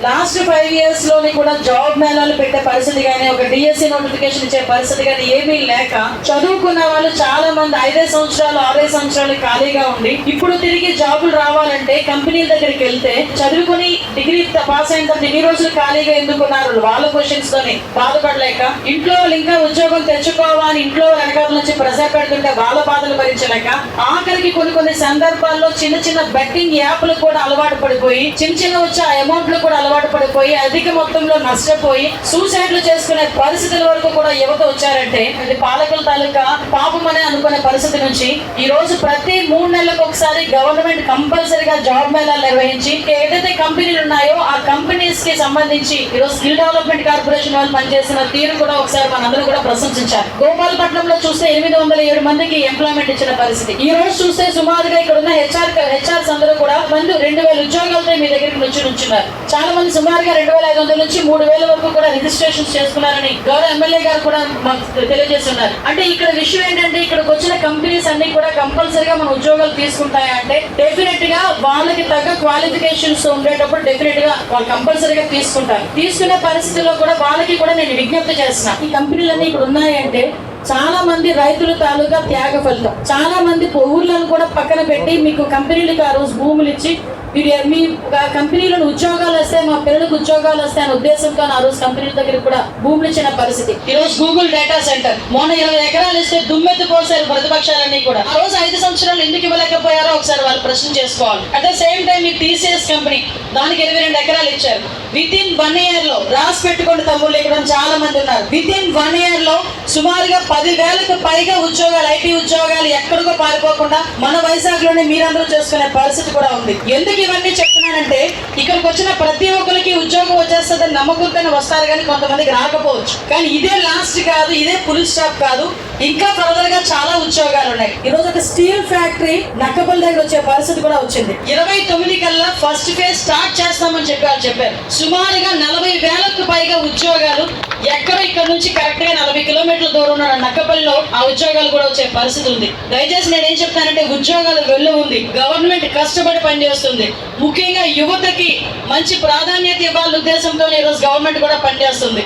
Last five ఇయర్స్లోని కూడా job మేళాలు పెట్టే పరిస్థితి కానీ ఒక డిఎస్సి నోటిఫికేషన్ ఇచ్చే పరిస్థితి కానీ ఏమీ లేక చదువుకున్న వాళ్ళు చాలా మంది ఐదే సంవత్సరాలు ఆరే సంవత్సరాలు ఖాళీగా ఉండి ఇప్పుడు తిరిగి జాబులు రావాలంటే కంపెనీల దగ్గరికి వెళ్తే చదువుకుని డిగ్రీ పాస్ అయిన తర్వాత ఇన్ని రోజులు ఖాళీగా ఎందుకున్నారు వాళ్ళ క్వశ్చన్స్ తోని బాధపడలేక ఇంట్లో వాళ్ళు ఇంకా ఉద్యోగం తెచ్చుకోవాలని ఇంట్లో వెనకాల నుంచి ప్రెజర్ పెడుతుంటే వాళ్ళ బాధలు భరించలేక ఆఖరికి కొన్ని కొన్ని సందర్భాల్లో చిన్న చిన్న బెట్టింగ్ యాప్లు కూడా అలవాటు పడిపోయి చిన్న చిన్న వచ్చే అమౌంట్లు కూడా అలవాటు పడిపోయి అధిక మొత్తంలో నష్టపోయి సూసైడ్లు చేసుకునే పరిస్థితుల వరకు కూడా యువత వచ్చారంటే ఇది పాలకుల తాలూకా పాపం అనే అనుకునే పరిస్థితి నుంచి ఈ రోజు ప్రతి మూడు నెలలకు ఒకసారి గవర్నమెంట్ కంపల్సరీగా జాబ్ మేళాలు నిర్వహించి ఏదైతే కంపెనీలు ఉన్నాయో ఆ కంపెనీస్కి సంబంధించి ఈరోజు స్కిల్ డెవలప్మెంట్ కార్పొరేషన్ వాళ్ళు పనిచేసిన తీరు కూడా ఒకసారి మనందరూ కూడా ప్రశంసించారు గోపాలపట్నంలో చూస్తే ఎనిమిది వందల ఏడు మందికి ఎంప్లాయ్మెంట్ ఇచ్చిన పరిస్థితి. ఈ రోజు చూస్తే సుమారుగా ఇక్కడ ఉన్న హెచ్ఆర్ హెచ్ఆర్స్ అందరూ కూడా మంది రెండు వేల ఉద్యోగాలతో మీ దగ్గరికి నుంచి నుంచున్నారు. చాలా మంది సుమారుగా రెండు వేల ఐదు వందల నుంచి మూడు వేల వరకు కూడా రిజిస్ట్రేషన్ చేసుకున్నారని గౌరవ ఎమ్మెల్యే గారు కూడా మాకు తెలియజేస్తున్నారు. అంటే ఇక్కడ విషయం ఏంటంటే ఇక్కడికి వచ్చిన కంపెనీస్ అన్ని కూడా కంపల్సరీగా మన ఉద్యోగాలు తీసుకుంటాయా అంటే డెఫినెట్గా వాళ్ళకి తగ్గ క్వాలిఫికేషన్స్ ఉండేటప్పుడు డెఫినెట్గా వాళ్ళు కంపల్సరీగా తీసుకుంటారు. తీసుకునే పరిస్థితుల్లో కూడా వాళ్ళకి కూడా నేను విజ్ఞప్తి చేస్తున్నా. ఈ కంపెనీలన్నీ ఇక్కడ ఉన్నాయంటే చాలా మంది రైతుల తాలూకా త్యాగ ఫలితం. చాలా మంది ఊర్లను కూడా పక్కన పెట్టి మీకు కంపెనీలకు ఆ రోజు భూములు ఇచ్చి మీరు మీ కంపెనీలను ఉద్యోగాలు వస్తే మా పిల్లలకు ఉద్యోగాలు వస్తాయి అనే ఉద్దేశంతో ఆ రోజు కంపెనీల దగ్గర కూడా భూములు ఇచ్చిన పరిస్థితి. ఈ రోజు గూగుల్ డేటా సెంటర్ మొన్న ఇరవై ఎకరాలు ఇస్తే దుమ్మెత్తి పోసారు ప్రతిపక్షాలన్నీ కూడా. ఆ రోజు ఐదు సంవత్సరాలు ఎందుకు ఇవ్వలేకపోయారో ఒకసారి వాళ్ళు ప్రశ్న చేసుకోవాలి. అట్ ద సేమ్ టైం మీకు టీసీఎస్ కంపెనీ దానికి ఇరవై రెండు ఎకరాలు ఇచ్చారు. విత్ ఇన్ వన్ ఇయర్లో రాసి పెట్టుకుని తమ్ముళ్ళు ఇక్కడ చాలా మంది ఉన్నారు. విత్ ఇన్ వన్ ఇయర్లో సుమారుగా పది వేలకు పైగా ఉద్యోగాలు ఐటీ ఉద్యోగాలు ఎక్కడికో పారిపోకుండా మన వైజాగ్లోనే మీరందరూ చేసుకునే పరిస్థితి కూడా ఉంది. ఎందుకు ఇవన్నీ చెప్తున్నానంటే ఇక్కడికి వచ్చిన ప్రతి ఒక్కరికి ఉద్యోగం వచ్చేస్తుందని నమ్మకంతోనే వస్తారు కానీ కొంతమందికి రాకపోవచ్చు. కానీ ఇదే లాస్ట్ కాదు ఇదే ఫుల్ స్టాప్ కాదు. ఇంకా ఫర్దర్గా చాలా ఉద్యోగాలు ఉన్నాయి. ఈ రోజు ఒక స్టీల్ ఫ్యాక్టరీ నక్కపల్లి దగ్గర వచ్చే పరిస్థితి కూడా వచ్చింది. ఇరవై తొమ్మిది కల్లా ఫస్ట్ ఫేజ్ స్టార్ట్ చేస్తామని చెప్పి వాళ్ళు చెప్పారు. సుమారుగా నలభై వేలకు పైగా ఉద్యోగాలు ఎక్కడ నుంచి కరెక్ట్గా నలభై కిలోమీటర్ల దూరం ఉన్న నక్కపల్లిలో ఆ ఉద్యోగాలు కూడా వచ్చే పరిస్థితి ఉంది. దయచేసి నేను ఏం చెప్తానంటే ఉద్యోగాలు వెళ్ళి ఉంది. గవర్నమెంట్ కష్టపడి పనిచేస్తుంది. ముఖ్యంగా యువతకి మంచి ప్రాధాన్యత ఇవ్వాలనే ఉద్దేశంతో ఈరోజు గవర్నమెంట్ కూడా పనిచేస్తుంది.